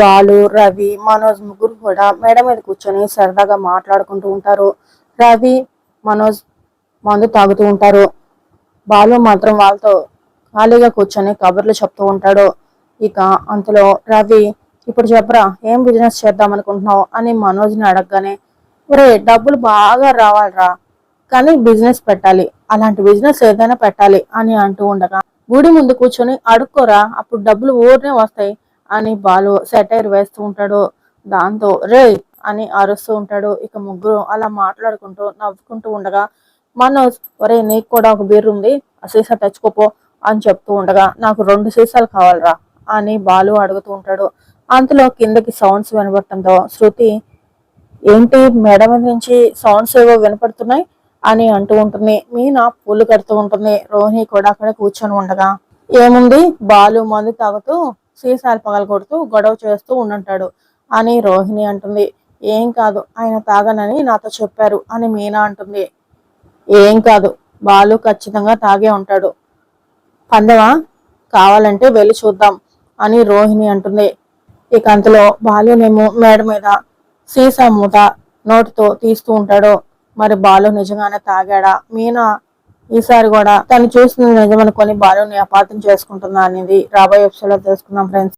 బాలు రవి మనోజ్ ముగ్గురు కూడా మేడ మీద కూర్చొని సరదాగా మాట్లాడుకుంటూ ఉంటారు. రవి మనోజ్ మందు తాగుతూ ఉంటారు. బాలు మాత్రం వాళ్ళతో ఖాళీగా కూర్చొని కబుర్లు చెప్తూ ఉంటాడు. ఇక అంతలో రవి ఇప్పుడు చెప్పరా ఏం బిజినెస్ చేద్దాం అనుకుంటున్నావు అని మనోజ్ని అడగగానే ఒరే డబ్బులు బాగా రావాలిరా కానీ బిజినెస్ పెట్టాలి. అలాంటి బిజినెస్ ఏదైనా పెట్టాలి అని అంటూ ఉండగా గుడి ముందు కూర్చొని అడుక్కోరా అప్పుడు డబ్బులు ఊరినే వస్తాయి. అని బాలు సెటైర్ వేస్తూ ఉంటాడు. దాంతో రే అని అరుస్తూ ఉంటాడు. ఇక ముగ్గురు అలా మాట్లాడుకుంటూ నవ్వుకుంటూ ఉండగా మనోజ్ ఒరే నీకు కూడా ఒక బీర్ ఉంది. ఆ సీసా తెచ్చుకోపో అని చెప్తూ ఉండగా నాకు రెండు సీసాలు కావాలరా అని బాలు అడుగుతూ ఉంటాడు. అంతలో కిందకి సౌండ్స్ వినపడటంతో శృతి ఏంటి మేడ మీద నుంచి సౌండ్స్ ఏవో వినపడుతున్నాయి? అని అంటూ ఉంటుంది. మీనా పూలు కడుతూ ఉంటుంది. రోహిణి కూడా అక్కడ కూర్చొని ఉండగా ఏముంది? బాలు మందు తాగుతూ సీసాలు పగలగొడుతూ గొడవ చేస్తూ ఉండుంటాడు. అని రోహిణి అంటుంది. ఏం కాదు ఆయన తాగనని నాతో చెప్పారు అని మీనా అంటుంది. ఏం కాదు బాలు ఖచ్చితంగా తాగే ఉంటాడు. పందవా కావాలంటే వెళ్ళి చూద్దాం అని రోహిణి అంటుంది. ఇక అంతలో బాలునేమో మేడ మీద సీసా మూత నోటితో తీస్తూ ఉంటాడు. మరి బాలు నిజంగానే తాగాడా? మీనా ఈసారి కూడా తను చూసిన నిజమనుకొని భార్యను అపార్థం చేసుకుంటుందా అనేది రాబోయే ఎపిసోడ్లో తెలుసుకుందాం ఫ్రెండ్స్